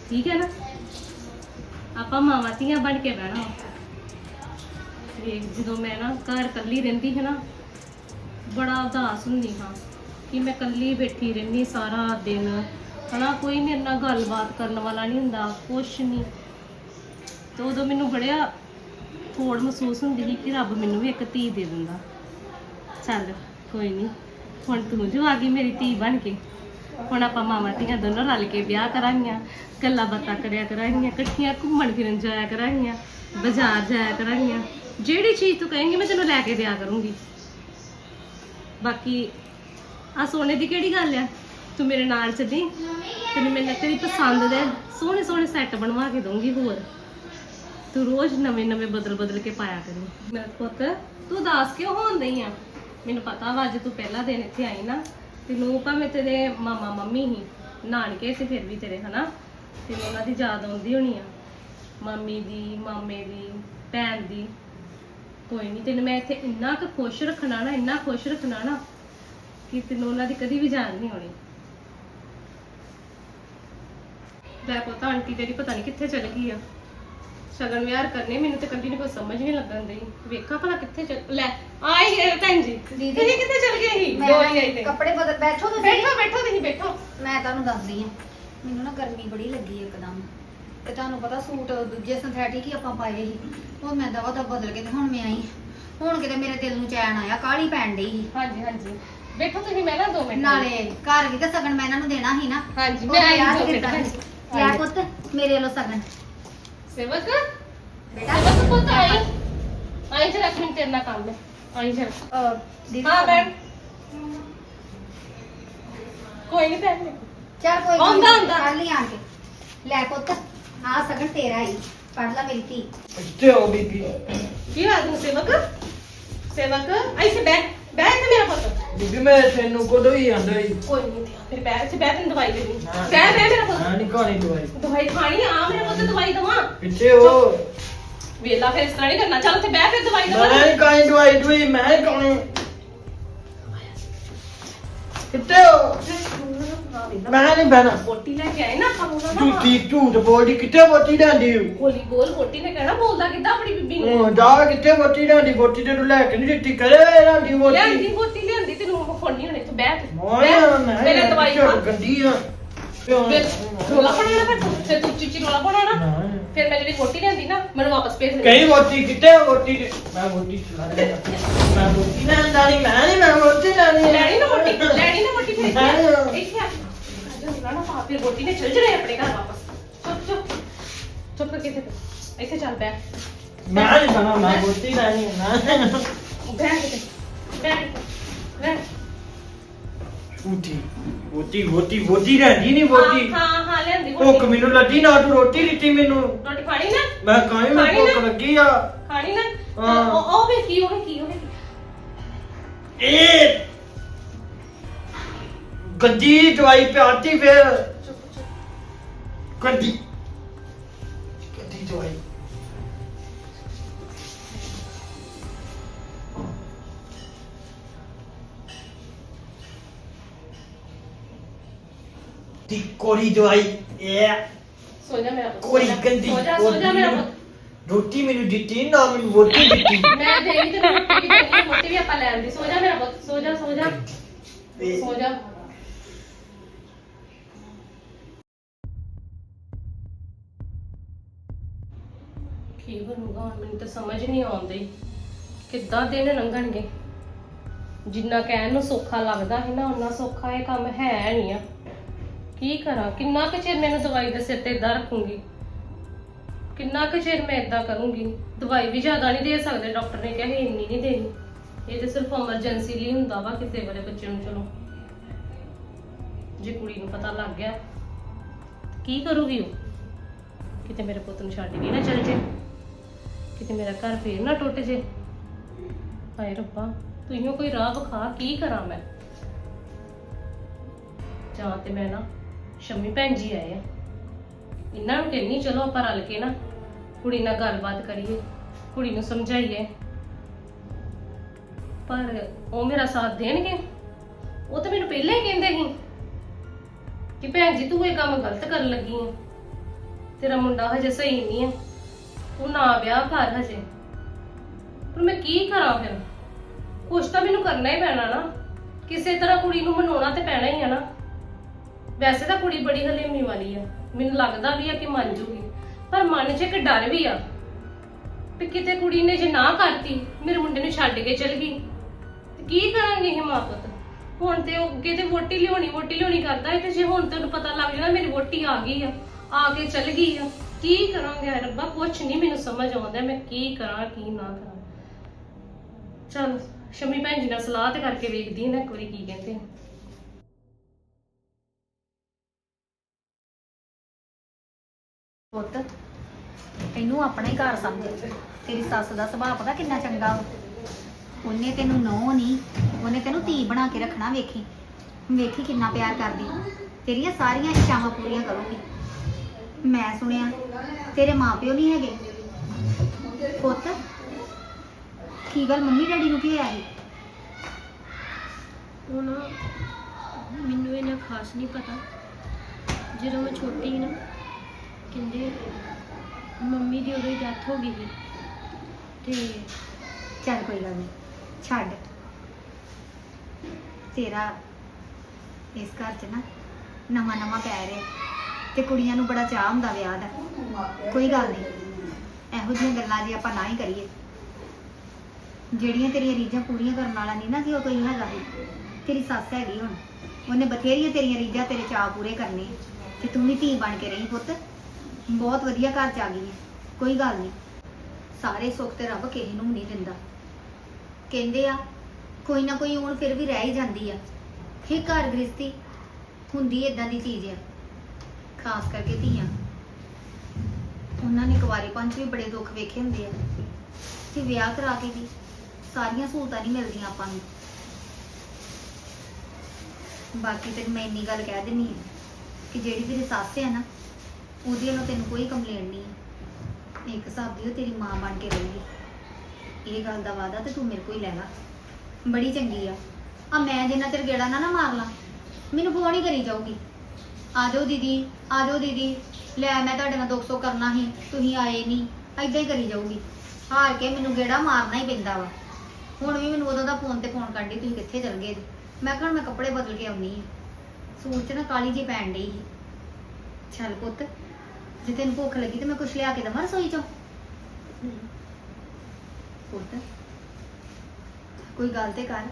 ਠੀਕ ਹੈ ਨਾ? ਆਪਾਂ ਮਾਵਾਂ ਧੀਆਂ ਬਣ ਕੇ ਬਹਿਣਾ ਵੇਖ ਜਦੋਂ ਮੈਂ ਨਾ ਘਰ ਇਕੱਲੀ ਰਹਿੰਦੀ ਹੈ ਨਾ, ਬੜਾ ਉਦਾਸ ਹੁੰਦੀ ਹਾਂ ਕਿ ਮੈਂ ਇਕੱਲੀ ਬੈਠੀ ਰਹਿੰਦੀ ਸਾਰਾ ਦਿਨ। ਹਨਾ, ਕੋਈ ਮੇਰੇ ਨਾਲ ਗੱਲਬਾਤ ਕਰਨ ਵਾਲਾ ਨਹੀਂ ਹੁੰਦਾ, ਕੁਛ ਨਹੀਂ। ਤੇ ਉਦੋਂ ਮੈਨੂੰ ਬੜਿਆ ਥੋੜ ਮਹਿਸੂਸ ਹੁੰਦੀ ਸੀ ਕਿ ਰੱਬ ਮੈਨੂੰ ਵੀ ਇੱਕ ਧੀ ਦੇ ਦਿੰਦਾ। ਚੱਲ, ਕੋਈ ਨਹੀਂ ਹੁਣ ਤੂੰ ਜੋ ਆ ਗਈ ਮੇਰੀ ਧੀ ਬਣ ਕੇ। ਹੁਣ ਆਪਾਂ ਮਾਵਾਂ ਧੀਆਂ ਦੋਨੋਂ ਰਲ ਕੇ ਵਿਆਹ ਕਰਾਂਗੀਆਂ, ਗੱਲਾਂ ਬਾਤਾਂ ਕਰਿਆ ਕਰਾਂਗੀਆਂ, ਇਕੱਠੀਆਂ ਘੁੰਮਣ ਫਿਰਨ ਜਾਇਆ ਕਰਾਂਗੀਆਂ, ਬਾਜ਼ਾਰ ਜਾਇਆ ਕਰਾਂਗੀਆਂ। ਜਿਹੜੀ ਚੀਜ਼ ਤੂੰ ਕਹੇਂਗੀ ਮੈਂ ਤੈਨੂੰ ਲੈ ਕੇ ਦਿਆ ਕਰੂੰਗੀ। ਬਾਕੀ ਆ ਸੋਨੇ ਦੀ ਕਿਹੜੀ ਗੱਲ ਆ? ਤੂੰ ਮੇਰੇ ਨਾਲ ਚੱਲੀ, ਤੈਨੂੰ ਮੈਨੂੰ ਤੇਰੀ ਪਸੰਦ ਦੇ ਸੋਹਣੇ ਸੋਹਣੇ ਸੈੱਟ ਬਣਵਾ ਕੇ ਦਊਂਗੀ ਹੋਰ। ਤੂੰ ਰੋਜ਼ ਨਵੇਂ ਨਵੇਂ ਬਦਲ ਬਦਲ ਕੇ ਪਾਇਆ ਕਰੀ। ਮੇਰਾ ਪੁੱਤ, ਤੂੰ ਦੱਸ ਕਿਉਂ ਹੋਣ ਨਹੀਂ ਆ? ਮੈਨੂੰ ਪਤਾ ਵਾ ਅੱਜ ਤੂੰ ਪਹਿਲਾ ਦਿਨ ਇੱਥੇ ਆਈ ਨਾ ਤੈਨੂੰ ਭਾਵੇਂ ਤੇਰੇ ਮਾਮਾ ਮੰਮੀ ਹੀ, ਨਾਨਕੇ ਸੀ ਫਿਰ ਵੀ ਤੇਰੇ, ਹਨਾ? ਤੇ ਉਹਨਾਂ ਦੀ ਯਾਦ ਆਉਂਦੀ ਹੋਣੀ ਆ। ਮੰਮੀ ਦੀ, ਮਾਮੇ ਦੀ, ਭੈਣ ਦੀ। ਕੋਈ ਨਹੀਂ ਤੈਨੂੰ ਮੈਂ ਇੱਥੇ ਇੰਨਾ ਕੁ ਖੁਸ਼ ਰੱਖਣਾ ਨਾ, ਇੰਨਾ ਖੁਸ਼ ਰੱਖਣਾ ਨਾ, ਕਿ ਤੈਨੂੰ ਉਹਨਾਂ ਦੀ ਕਦੀ ਵੀ ਯਾਦ ਨਹੀਂ ਆਉਣੀ ਲੈ ਪਤਾ, ਆਂਟੀ ਤੇਰੀ ਪਤਾ ਨਹੀਂ ਕਿੱਥੇ ਚਲ ਗਈ ਆ। ਸ਼ਗਨ ਵਿਆਹ ਕਰਨੇ ਮੈਨੂੰ ਤੇ ਕਦੀ ਕੋਈ ਸਮਝ ਨਹੀਂ ਲੱਗਣ ਦਈ ਵੇਖਾਂ ਭਲਾ ਕਿੱਥੇ ਚਲ ਲੈ ਆਈ ਗਏ ਭੈਣ ਜੀ। ਦੀਦੀ। ਤੁਸੀਂ ਕਿੱਥੇ ਚਲ ਗਏ ਸੀ? ਦੋ ਹੀ ਆਈ ਤੇ। ਕੱਪੜੇ ਬਦਲ ਬੈਠੋ ਤੁਸੀਂ। ਬੈਠੋ ਬੈਠੋ ਤੁਸੀਂ ਬੈਠੋ। ਮੈਂ ਤੁਹਾਨੂੰ ਦੱਸਦੀ ਆ ਮੈਨੂੰ ਨਾ ਗਰਮੀ ਬੜੀ ਲੱਗੀ ਇੱਕਦਮ। ਤੇ ਤੁਹਾਨੂੰ ਪਤਾ ਸੂਟ ਦੂਜੇ ਸਿੰਥੈਟਿਕ ਹੀ ਆਪਾਂ ਪਾਏ ਸੀ। ਉਹ ਮੈਂ ਦਵਾ ਦਾ ਬਦਲ ਕੇ ਤੇ ਹੁਣ ਮੈਂ ਆਈ ਹੁਣ ਕਿਤੇ ਮੇਰੇ ਦਿਲ ਨੂੰ ਚੈਨ ਆਇਆ ਕਾਲੀ ਪੈਣ ਡਈ ਸੀ। ਹਾਂਜੀ ਹਾਂਜੀ। ਬੈਠੋ ਤੁਸੀਂ ਮੈਂ ਨਾ 2 ਮਿੰਟ। ਨਾਲੇ ਘਰ ਵੀ ਤਾਂ ਸਗਨ ਮੈਂ ਇਹਨਾਂ ਨੂੰ ਦੇਣਾ ਸੀ ਨਾ। ਹਾਂਜੀ ਮੈਂ ਆਈ ਦੋ ਸੀ। ਲੈ ਪੁੱਤ ਮੇਰੇ ਵੱਲੋਂ ਸਗਨ। ਸੇਵਕ? ਬੇਟਾ। ਸੇਵਕ ਪੁੱਤ ਆਈ। ਆਈ ਜਰਾ ਇੱਕ ਮਿੰਟ ਤੇਰੇ ਨਾਲ ਕੰਮ। ਹੈ ਆਈ ਜਰਾ ਅਹ, ਦੀਦੀ ਹਾਂ ਸਗਨ। ਮੈਮ ਕੋਈ ਨਹੀਂ ਭੈਣ। ਚੱਲ ਕੋਈ ਆਉਂਦਾ, ਆਉਂਦਾ। ਕੱਲ ਹੀ ਆਣ ਕੇ। ਲੈ ਪੁੱਤ ਆ ਸਗਨ ਤੇਰਾ ਹੀ। ਪੜ ਲੈ ਮੇਰੀ ਧੀ। ਕਿੱਥੇ ਹੋ ਬੀਬੀ। ਕੀ ਹੈ ਸੇਵਕ? ਸੇਵਕ ਆਈ ਸੇ ਬੈਠ ਬੈਠ ਤੇ ਮੇਰਾ ਪੁੱਤ। ਬੀਬੀ ਮੈਂ ਤੈਨੂੰ ਕਦੋਂ ਹੀ ਆਂਦਾ ਹੀ ਕੋਈ ਨਹੀਂ ਫਿਰ ਬੈਠ ਤੇ ਬੈਠ ਤੈਨੂੰ ਦਵਾਈ ਦੇਣੀ ਹਾਂ। ਬੈਠ ਬੈਠ ਮੇਰਾ ਪੁੱਤ ਹਾਂ ਨਹੀਂ ਖਾਣੀ ਦਵਾਈ। ਦਵਾਈ ਖਾਣੀ ਆ ਮੇਰਾ ਪੁੱਤ ਦਵਾਈ ਦਵਾਂ। ਕਿੱਥੇ ਹੋ। ਵੇਲਾ ਫਿਰ ਇਸ ਤਰ੍ਹਾਂ ਨਹੀਂ ਕਰਨਾ। ਚੱਲ ਉੱਥੇ ਬੈਠ ਫਿਰ ਦਵਾਈ ਮੈਂ ਦਵਾਂ ਨਹੀਂ ਖਾਣੀ ਦਵਾਈ ਦਵਾਈ ਮੈਂ ਖਾਣੀ। ਕਿੱਥੇ ਹੋ? ਮੈਂ ਨਹੀਂ ਬਹਿਣਾ। ਬੋਟੀ ਲੈ ਕੇ ਆਏ ਨਾ ਆਪਾਂ ਨੂੰ ਨਾ ਝੂਠੀ ਝੂਠ ਬੋਲਦੀ ਕਿੱਥੇ ਬੋਤੀ ਜਾਂਦੀ ਗੋਲੀ ਬੋਲ ਬੋਟੀ ਨੇ ਕਹਿਣਾ ਬੋਲਦਾ ਕਿੱਦਾਂ ਆਪਣੀ ਬੀਬੀ ਨੂੰ? ਉਹ ਜਾ ਕਿੱਥੇ ਬੋਤੀ ਜਾਂਦੀ ਬੋਤੀ ਤੇ ਤੂੰ ਲੈ ਕੇ ਨਹੀਂ ਦਿੱਤੀ। ਕਰੇ ਲਿਆਂਦੀ ਬੋਤੀ ਬੋਟੀ ਲਿਆਂਦੀ ਤੈਨੂੰ ਬੈਠ। ਮੈਂ ਮੇਰੇ ਦਵਾਈ ਖਾ। ਗੰਦੀ ਆ? ਫਿਰ ਰੋਲਾ ਪਾਉਣਾ ਫਿਰ ਤੂੰ। ਫਿਰ ਤੂੰ ਚੀਚੀ ਰੋਲਾ ਪਾਉਣਾ ਨਾ। ਨਾ। ਫਿਰ ਮੈਂ ਜਿਹੜੀ ਬੋਟੀ ਲਿਆਂਦੀ ਨਾ ਮੈਨੂੰ ਵਾਪਸ ਭੇਜ ਦੇ। ਕਈ ਵੋਟੀ ਕਿੱਥੇ ਵੋਟੀ ਮੈਂ ਵੋਟੀ ਚਲਾ ਰਿਹਾ ਮੈਂ ਵੋਟੀ ਲੈਣ ਜਾਣੀ ਮੈਂ ਨਹੀਂ ਮੈਂ ਵੋਟੀ ਲੈਣੀ। ਲੈਣੀ ਨਾ ਮੋਟੀ ਲੈਣੀ ਨਾ ਮੋਟੀ ਫਿਰ। ਇੱਥੇ ਆ। ਇੱਥੇ ਆ। ਅੱਜ ਨਾ ਨਾ ਪਾ ਫਿਰ ਬੋਟੀ ਨੇ ਚਲ ਜਰੇ ਆਪਣੇ ਘਰ ਵਾਪਸ। ਚੁੱਪ ਚੁੱਪ। ਚੁੱਪ ਕਰਕੇ ਇੱਥੇ ਇੱਥੇ ਚੱਲ ਬੈ ਮੈਂ ਨਹੀਂ ਖਾਣਾ ਮੈਂ ਰੋਟੀ ਲੈਣੀ ਹੈ ਮੈਂ ਬੈ ਕਿਤੇ। ਬੈ ਬੈ ਝੂਠੀ ਵੋਟੀ ਵੋਟੀ ਵੋਟੀ ਰਹਿੰਦੀ ਨਹੀਂ ਵੋਟੀ। ਹਾਂ ਹਾਂ ਲੈਂਦੀ ਭੁੱਖ ਮੈਨੂੰ ਲੱਗੀ ਨਾ ਤੂੰ ਰੋਟੀ ਦਿੱਤੀ ਮੈਨੂੰ। ਰੋਟੀ ਖਾਣੀ ਨਾ? ਮੈਂ ਕਾਹੇ ਮੈਂ ਖਾਣੀ ਨਾ? ਭੁੱਖ ਲੱਗੀ ਆ? ਖਾਣੀ ਨਾ? ਹਾਂ। ਉਹ ਉਹ ਵੀ ਕੀ ਉਹ ਵੀ ਕੀ ਉਹ ਇਹ ਗੱਦੀ ਦਵਾਈ ਪਿਆਤੀ ਫਿਰ। ਚੁੱਪ ਚੁੱਪ। ਗੱਦੀ। ਗੱਦੀ ਦਵਾਈ ਦੀ ਕੋਰੀ ਦਵਾਈ ਇਹ ਸੋ ਜਾ ਮੇਰਾ ਪੁੱਤ ਕੋਰੀ ਜਾ। ਗੰਦੀ ਸੋ ਜਾ ਸੋ ਜਾ ਮੇਰਾ ਪੁੱਤ। ਰੋਟੀ ਮੈਨੂੰ ਦਿੱਤੀ ਨਾ ਮੈਨੂੰ ਰੋਟੀ ਦਿੱਤੀ। ਮੈਂ ਦੇਣੀ ਤੇ ਰੋਟੀ ਵੀ ਦੇਣੀ ਰੋਟੀ ਵੀ ਆਪਾਂ ਲੈਣ ਦੀ। ਸੋ ਜਾ ਮੇਰਾ ਪੁੱਤ ਸੋ ਜਾ ਸੋ ਜਾ। ਇਹ ਸੋ ਜਾ। ਕੀ ਬਣੂਗਾ ਹੁਣ? ਮੈਨੂੰ ਤਾਂ ਸਮਝ ਨਹੀਂ ਆਉਂਦੀ। ਕਿੱਦਾਂ ਦਿਨ ਲੰਘਣਗੇ? ਜਿੰਨਾ ਕਹਿਣ ਨੂੰ ਸੌਖਾ ਲੱਗਦਾ ਹੈ ਨਾ ਉਹਨਾਂ ਸੌਖਾ ਇਹ ਕੰਮ ਹੈ ਨਹੀਂ ਆ। ਕੀ ਕਰਾਂ? ਕਿੰਨਾ ਕੁ ਚਿਰ ਮੈਨੂੰ ਦਵਾਈ ਦੇ ਸਿਰ ਤੇ ਇਦਾਂ ਰੱਖੂੰਗੀ? ਕਿੰਨਾ ਕੁ ਚਿਰ ਮੈਂ ਇਦਾਂ ਕਰੂੰਗੀ? ਦਵਾਈ ਵੀ ਜ਼ਿਆਦਾ ਨਹੀਂ ਦੇ ਸਕਦੇ, ਡਾਕਟਰ ਨੇ ਕਿਹਾ ਸੀ ਇੰਨੀ ਨਹੀਂ ਦੇਣੀ। ਇਹ ਤੇ ਸਿਰਫ ਐਮਰਜੈਂਸੀ ਲਈ ਹੁੰਦਾ ਵਾ ਕਿਸੇ ਵੇਲੇ ਬੱਚੇ ਨੂੰ, ਚਲੋ। ਜੇ ਕੁੜੀ ਨੂੰ ਪਤਾ ਲੱਗ ਗਿਆ, ਕੀ ਕਰੂਗੀ ਉਹ? ਕਿਤੇ ਮੇਰੇ ਪੁੱਤ ਨੂੰ ਛੱਡ ਕੇ ਨਾ ਚਲ ਜੇ। ਕਿਤੇ ਮੇਰਾ ਘਰ ਫੇਰ ਨਾ ਟੁੱਟ ਜੇ। ਹਾਏ ਰੱਬਾ, ਤੂੰ ਹੀ ਕੋਈ ਰਾਹ ਵਿਖਾ, ਕੀ ਕਰਾਂ ਮੈਂ? ਜਾਂ ਤੇ ਮੈਂ ਨਾ ਸ਼ਮੀ ਭੈਣ ਜੀ ਆਏ ਆ। ਇਹਨਾਂ ਨੂੰ ਕਹਿੰਨੀ ਚਲੋ ਆਪਾਂ ਰਲ ਕੇ ਨਾ ਕੁੜੀ ਨਾਲ ਗੱਲਬਾਤ ਕਰੀਏ, ਕੁੜੀ ਨੂੰ ਸਮਝਾਈਏ। ਪਰ ਉਹ ਮੇਰਾ ਸਾਥ ਦੇਣਗੇ? ਉਹ ਤਾਂ ਮੈਨੂੰ ਪਹਿਲਾਂ ਹੀ ਕਹਿੰਦੇ ਸੀ ਕਿ ਭੈਣ ਜੀ, ਤੂੰ ਇਹ ਕੰਮ ਗਲਤ ਕਰਨ ਲੱਗੀ ਹੈ ਤੇਰਾ ਮੁੰਡਾ ਹਜੇ ਸਹੀ ਨਹੀਂ ਹੈ ਤੂੰ ਨਾ ਵਿਆਹ ਕਰ ਹਜੇ। ਪਰ ਮੈਂ ਕੀ ਕਰਾਂ ਫਿਰ? ਕੁਛ ਤਾਂ ਮੈਨੂੰ ਕਰਨਾ ਹੀ ਪੈਣਾ ਨਾ। ਕਿਸੇ ਤਰ੍ਹਾਂ ਕੁੜੀ ਨੂੰ ਮਨਾਉਣਾ ਤੇ ਪੈਣਾ ਹੀ ਹੈ ਨਾ। ਵੈਸੇ ਤਾਂ ਕੁੜੀ ਬੜੀ ਹਲੇਮੀ ਵਾਲੀ ਆ। ਮੈਨੂੰ ਲੱਗਦਾ ਵੀ ਆ ਕਿ ਮੰਨ ਜੂਗੀ। ਪਰ ਮਨ 'ਚ ਇੱਕ ਡਰ ਵੀ ਆ ਵੀ ਕਿਤੇ ਕੁੜੀ ਨੇ ਜੇ ਨਾ ਕਰਤੀ, ਮੇਰੇ ਮੁੰਡੇ ਨੂੰ ਛੱਡ ਕੇ ਚਲ ਗਈ। ਤੇ ਕੀ ਕਰਾਂਗੇ ਇਹ ਮਾਂ ਪੁੱਤ? ਹੁਣ ਤੇ ਉਹ ਅੱਗੇ ਤੇ ਵੋਟੀ ਲਿਆਉਣੀ ਵੋਟੀ ਲਿਆਉਣੀ ਕਰਦਾ ਹੈ ਤੇ ਜੇ ਹੁਣ ਤੈਨੂੰ ਪਤਾ ਲੱਗ ਜਾਣਾ ਮੇਰੀ ਵੋਟੀ ਆ ਗਈ ਆ ਆ ਕੇ ਚਲ ਗਈ ਆ। ਕੀ ਕਰਾਂਗੇ? ਹਾਏ ਰੱਬਾ, ਕੁਛ ਨਹੀਂ ਮੈਨੂੰ ਸਮਝ ਆਉਂਦਾ ਮੈਂ ਕੀ ਕਰਾਂ, ਕੀ ਨਾ ਕਰਾਂ। ਚਲ, ਸ਼ਮੀ ਭੈਣ ਜੀ ਨਾਲ ਸਲਾਹ ਤੇ ਕਰਕੇ ਵੇਖਦੀ ਹਾਂ ਨਾ ਇੱਕ ਵਾਰੀ ਕੀ ਕਹਿੰਦੇ ਆ। ਪੁੱਤ ਇਹਨੂੰ ਆਪਣਾ ਹੀ ਘਰ ਸਮਝ। ਤੇਰੀ ਸੱਸ ਦਾ ਸੁਭਾਅ ਪਤਾ ਕਿੰਨਾ ਚੰਗਾ ਵਾ। ਉਹਨੇ ਤੈਨੂੰ ਨੌ ਨਹੀਂ ਉਹਨੇ ਤੈਨੂੰ ਧੀ ਬਣਾ ਕੇ ਰੱਖਣਾ ਵੇਖੀ। ਵੇਖੀ ਕਿੰਨਾ ਪਿਆਰ ਕਰਦੀ। ਤੇਰੀਆਂ ਸਾਰੀਆਂ ਇੱਛਾਵਾਂ ਪੂਰੀਆਂ ਕਰੂਗੀ। ਮੈਂ ਸੁਣਿਆ, ਤੇਰੇ ਮਾਪਿਓ ਨਹੀਂ ਹੈਗੇ। ਪੁੱਤ, ਕੀ ਗੱਲ ਮੰਮੀ ਡੈਡੀ ਨੂੰ ਕੀ ਹੋਇਆ ਸੀ? ਉਹ ਨਾ, ਮੈਨੂੰ ਇਹਨਾਂ ਖਾਸ ਨਹੀਂ ਪਤਾ। ਜਦੋਂ ਮੈਂ ਛੋਟੀ ਸੀ ਨਾ ਕਹਿੰਦੇ, ਮੰਮੀ ਦੀ ਉਦੋਂ ਡੈਥ ਹੋ ਗਈ ਸੀ। ਤੇ ਚੱਲ ਕੋਈ ਗੱਲ ਨਹੀਂ ਛੱਡ। ਤੇਰਾ ਇਸ ਘਰ 'ਚ ਨਾ ਨਵਾਂ ਨਵਾਂ ਪੈ ਰਿਹਾ ਤੇ ਕੁੜੀਆਂ ਨੂੰ ਬੜਾ ਚਾਹ ਹੁੰਦਾ ਵਿਆਹ ਦਾ। ਕੋਈ ਗੱਲ ਨਹੀਂ ਇਹੋ ਜਿਹੀਆਂ ਗੱਲਾਂ ਜੇ ਆਪਾਂ ਨਾ ਹੀ ਕਰੀਏ। ਜਿਹੜੀਆਂ ਤੇਰੀਆਂ ਰੀਝਾਂ ਪੂਰੀਆਂ ਕਰਨ ਵਾਲਾ ਨਹੀਂ ਨਾ ਕਿ ਉਹ ਕੋਈ ਹੈਗਾ ਵੀ ਤੇਰੀ ਸੱਸ ਹੈਗੀ ਹੁਣ, ਉਹਨੇ ਬਥੇਰੀਆਂ ਤੇਰੀਆਂ ਰੀਝਾਂ ਤੇਰੇ ਚਾਹ ਪੂਰੇ ਕਰਨੇ। ਤੇ ਤੂੰ ਵੀ ਧੀ ਬਣ ਕੇ ਰਹੀ ਪੁੱਤ। ਬਹੁਤ ਵਧੀਆ ਘਰ ਚ ਆ ਗਈ ਹੈ। ਕੋਈ ਗੱਲ ਨਹੀਂ। ਸਾਰੇ ਸੁੱਖ ਤੇ ਰੱਬ ਕਿਸੇ ਨੂੰ ਨਹੀਂ ਦਿੰਦਾ। ਕਹਿੰਦੇ ਆ, ਕੋਈ ਨਾ ਕੋਈ ਹੁਣ ਫਿਰ ਵੀ ਰਹਿ ਹੀ ਜਾਂਦੀ ਆ। ਇਹ ਘਰ ਗ੍ਰਸਤੀ ਹੁੰਦੀ ਇਦਾਂ ਦੀ ਚੀਜ਼ ਆ। ਖਾਸ ਕਰਕੇ ਧੀਆਂ। ਉਹਨਾਂ ਨੇ ਕੁਆਰੀ ਪੰਜ ਵੀ ਬੜੇ ਦੁੱਖ ਵੇਖੇ ਹੁੰਦੇ ਆ। ਤੇ ਵਿਆਹ ਕਰਾ ਕੇ ਵੀ ਸਾਰੀਆਂ ਸਹੂਲਤਾਂ ਨਹੀਂ ਮਿਲਦੀਆਂ ਆਪਾਂ ਨੂੰ। ਬਾਕੀ ਤੈਨੂੰ ਮੈਂ ਇੰਨੀ ਗੱਲ ਕਹਿ ਦਿੰਨੀ ਆ ਕਿ ਜਿਹੜੀ ਤੇਰੀ ਸੱਸ ਹੈ ਨਾ ਉਹਦੀ ਵੱਲੋਂ ਤੈਨੂੰ ਕੋਈ ਕੰਪਲੇਂਟ ਨਹੀਂ ਹੈ। ਇੱਕ ਹਿਸਾਬ ਦੀ ਉਹ ਤੇਰੀ ਮਾਂ ਬਣ ਕੇ ਰਹੇਗੀ। ਇਹ ਗੱਲ ਦਾ ਵਾਅਦਾ ਤੇ ਤੂੰ ਮੇਰੇ ਕੋਲ ਹੀ ਲੈ ਲਾ। ਬੜੀ ਚੰਗੀ ਆ। ਆ ਮੈਂ ਜਿੰਨਾ ਚਿਰ ਗੇੜਾ ਨਾ ਨਾ ਮਾਰ ਲਾਂ, ਮੈਨੂੰ ਫੋਨ ਹੀ ਕਰੀ ਜਾਊਗੀ। ਆ ਜਾਓ ਦੀਦੀ, ਆ ਜਾਓ ਦੀਦੀ। ਲੈ ਮੈਂ ਤੁਹਾਡੇ ਨਾਲ ਦੁੱਖ ਸੁੱਖ ਕਰਨਾ ਸੀ, ਤੁਸੀਂ ਆਏ ਨਹੀਂ ਐਦਾਂ ਹੀ ਕਰੀ ਜਾਊਗੀ। ਹਾਰ ਕੇ ਮੈਨੂੰ ਗੇੜਾ ਮਾਰਨਾ ਹੀ ਪੈਂਦਾ ਵਾ। ਹੁਣ ਵੀ ਮੈਨੂੰ ਉਦੋਂ ਦਾ ਫੋਨ ਤੇ ਫੋਨ ਕਰਦੀ, ਤੁਸੀਂ ਕਿੱਥੇ ਚਲ ਗਏ? ਜੀ? ਮੈਂ ਕਿਹਾ ਹੁਣ ਮੈਂ ਕੱਪੜੇ ਬਦਲ ਕੇ ਆਉਣੀ ਆ। ਸੂਟ 'ਚ ਨਾ ਕਾਲੀ ਜੀ ਪੈਣ ਡਈ ਸੀ। ਚੱਲ ਪੁੱਤ ਜੇ ਤੈਨੂੰ ਭੁੱਖ ਲੱਗੀ ਤੇ ਮੈਂ ਕੁਛ ਲਿਆ ਕੇ ਦਵਾਂ ਰਸੋਈ ਚੋਂ। ਕੋਈ ਗੱਲ ਤੇ ਕਰ।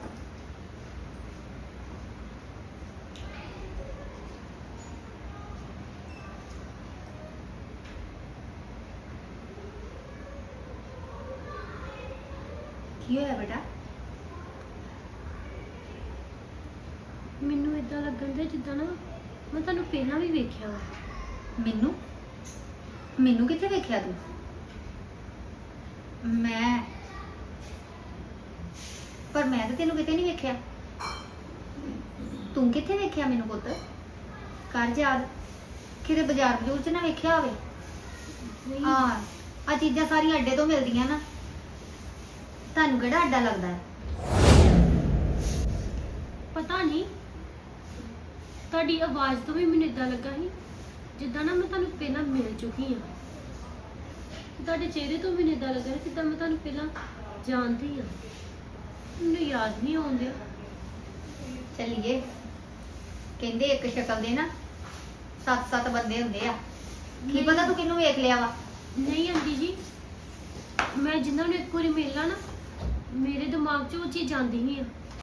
ਕੀ ਹੋਇਆ ਬੇਟਾ? ਮੈਨੂੰ ਇਦਾਂ ਲੱਗਣ ਦੇ ਜਿੱਦਾਂ ਨਾ ਮੈਂ ਤੁਹਾਨੂੰ ਪਹਿਲਾਂ ਵੀ ਵੇਖਿਆ ਵਾ। ਮੈਨੂੰ? ਮੈਨੂੰ ਕਿੱਥੇ ਵੇਖਿਆ ਤੂੰ? ਮੈਂ ਪਰ ਮੈਂ ਤਾਂ ਤੈਨੂੰ ਕਿਤੇ ਨਹੀਂ ਵੇਖਿਆ। ਤੂੰ ਕਿੱਥੇ ਵੇਖਿਆ ਮੈਨੂੰ ਪੁੱਤ? ਕਰ ਯਾਦ। ਕਿਤੇ ਬਾਜ਼ਾਰ ਬਜ਼ੂਰ ਚ ਨਾ ਵੇਖਿਆ ਹੋਵੇ। ਹਾਂ ਆ ਚੀਜ਼ਾਂ ਸਾਰੀਆਂ ਅੱਡੇ ਤੋਂ ਮਿਲਦੀਆਂ ਨਾ। ਤੁਹਾਨੂੰ ਕਿਹੜਾ ਅੱਡਾ ਲੱਗਦਾ ਹੈ? ਪਤਾ ਨਹੀਂ। ਤੁਹਾਡੀ ਆਵਾਜ਼ ਤੋਂ ਵੀ ਮੈਨੂੰ ਇਦਾਂ ਲੱਗਾ ਸੀ। ਜਿੱਦਾਂ ਨਾ ਮੈਂ ਤੁਹਾਨੂੰ ਪਹਿਲਾਂ ਮਿਲ ਚੁੱਕੀ ਹਾਂ। ਤੁਹਾਡੇ ਚਿਹਰੇ ਤੋਂ ਮੈਨੂੰ ਇਦਾਂ ਲੱਗਾ ਜਿੱਦਾਂ ਮੈਂ ਤੁਹਾਨੂੰ ਪਹਿਲਾਂ ਜਾਣਦੀ ਹਾਂ। ਮੈਨੂੰ ਯਾਦ ਨਹੀਂ ਆਉਂਦਿਆ ਚੱਲੀਏ। ਕਹਿੰਦੇ ਇੱਕ ਸ਼ਕਲ ਦੇ ਨਾ ਸੱਤ ਸੱਤ ਬੰਦੇ ਹੁੰਦੇ ਆ। ਕੀ ਪਤਾ ਤੂੰ ਕਿਹਨੂੰ ਵੇਖ ਲਿਆ ਵਾ? ਨਹੀਂ ਆਂਟੀ ਜੀ ਮੈਂ ਜਿਨ੍ਹਾਂ ਨੂੰ ਇੱਕ ਵਾਰੀ ਮਿਲਣਾ ਨਾ ਮੇਰੇ ਦਿਮਾਗ 'ਚ ਉਹ ਚੀਜ਼ ਜਾਂਦੀ ਨਹੀਂ ਆ।